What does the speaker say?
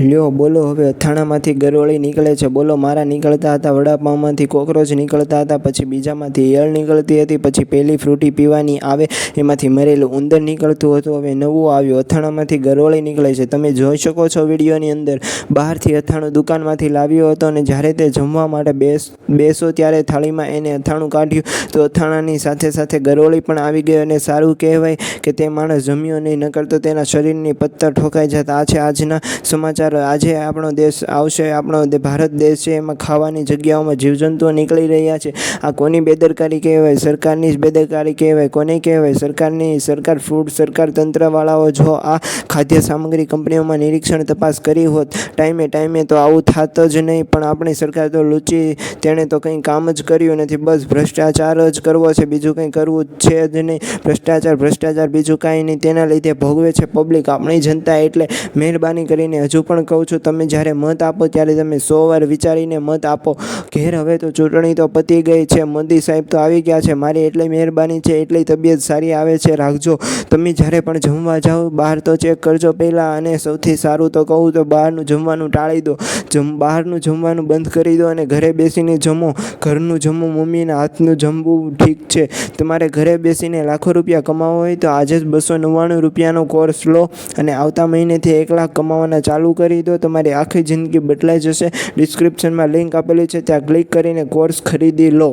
લ્યો, બોલો, હવે અથાણામાંથી ગરોળી નીકળે છે. બોલો, મારા નીકળતા હતા વડાપાઉંમાંથી કોકરોચ નીકળતા હતા, પછી બીજામાંથી ઈયળ નીકળતી હતી, પછી પહેલી ફ્રૂટી પીવાની આવે, એમાંથી મરેલું ઉંદર નીકળતું હતું, હવે નવું આવ્યું. અથાણામાંથી ગરોળી નીકળે છે. તમે જોઈ શકો છો વિડીયોની અંદર. બહારથી અથાણું દુકાનમાંથી લાવ્યો હતો અને જ્યારે તે જમવા માટે બેસ, બેસો ત્યારે થાળીમાં એને અથાણું કાઢ્યું. તો અથાણાની સાથે સાથે ગરોળી પણ આવી ગઈ અને સારું કહેવાય કે તે માણસ જમ્યો નહીં, નકર તો તેના શરીરની પથ્થર ઠોકાઈ જતા. આ છે આજના સમાચાર. આજે આપણો દેશ આવશે, આપણો ભારત દેશ છે, એમાં ખાવાની જગ્યાઓમાં જીવજંતુઓ નીકળી રહ્યા છે. આ કોની બેદરકારી કહેવાય? સરકારની જ બેદરકારી કહેવાય? કોને કહેવાય? સરકારની, સરકાર ફૂડ, સરકાર તંત્રવાળાઓ જો આ ખાદ્ય સામગ્રી કંપનીઓમાં નિરીક્ષણ તપાસ કરી હોત, ટાઈમે ટાઈમે તો આવું થાત જ નહીં. પણ આપણી સરકાર તો લૂચી, તેણે તો કંઈ કામ જ કર્યું નથી. બસ ભ્રષ્ટાચાર જ કરવો છે, બીજું કંઈ કરવું છે જ નહીં. ભ્રષ્ટાચાર ભ્રષ્ટાચાર બીજું કાંઈ નહીં. તેના લીધે ભોગવે છે પબ્લિક આપણી જનતા એટલે મહેરબાની કરીને હજુ પણ કહું છું, તમે જ્યારે મત આપો ત્યારે તમે સો વાર વિચારીને મત આપો. ઘેર હવે તો ચૂંટણી તો પતી ગઈ છે, મોદી સાહેબ તો આવી ગયા છે, મારી એટલી મહેરબાની છે, એટલી તબિયત સારી આવે છે, રાખજો. તમે જ્યારે પણ જમવા જાઓ, બહાર તો ચેક કરજો પહેલાં અને સૌથી સારું તો કહું તો બહારનું જમવાનું ટાળી દો. જમ, બહારનું જમવાનું બંધ કરી દો અને ઘરે બેસીને જમો. ઘરનું જમો, મમ્મીના હાથનું જમવું ઠીક છે. તમારે ઘરે બેસીને લાખો રૂપિયા કમાવો હોય તો આજે જ બસો નવ્વાણું રૂપિયાનો કોર્સ લો અને આવતા મહિનેથી એક લાખ કમાવાના ચાલુ કરી દો, તમારી આખી જિંદગી બદલાઈ જશે. ડિસ્ક્રિપ્શનમાં લિંક આપેલી છે, ત્યાં ક્લિક કરીને કોર્સ ખરીદી લો.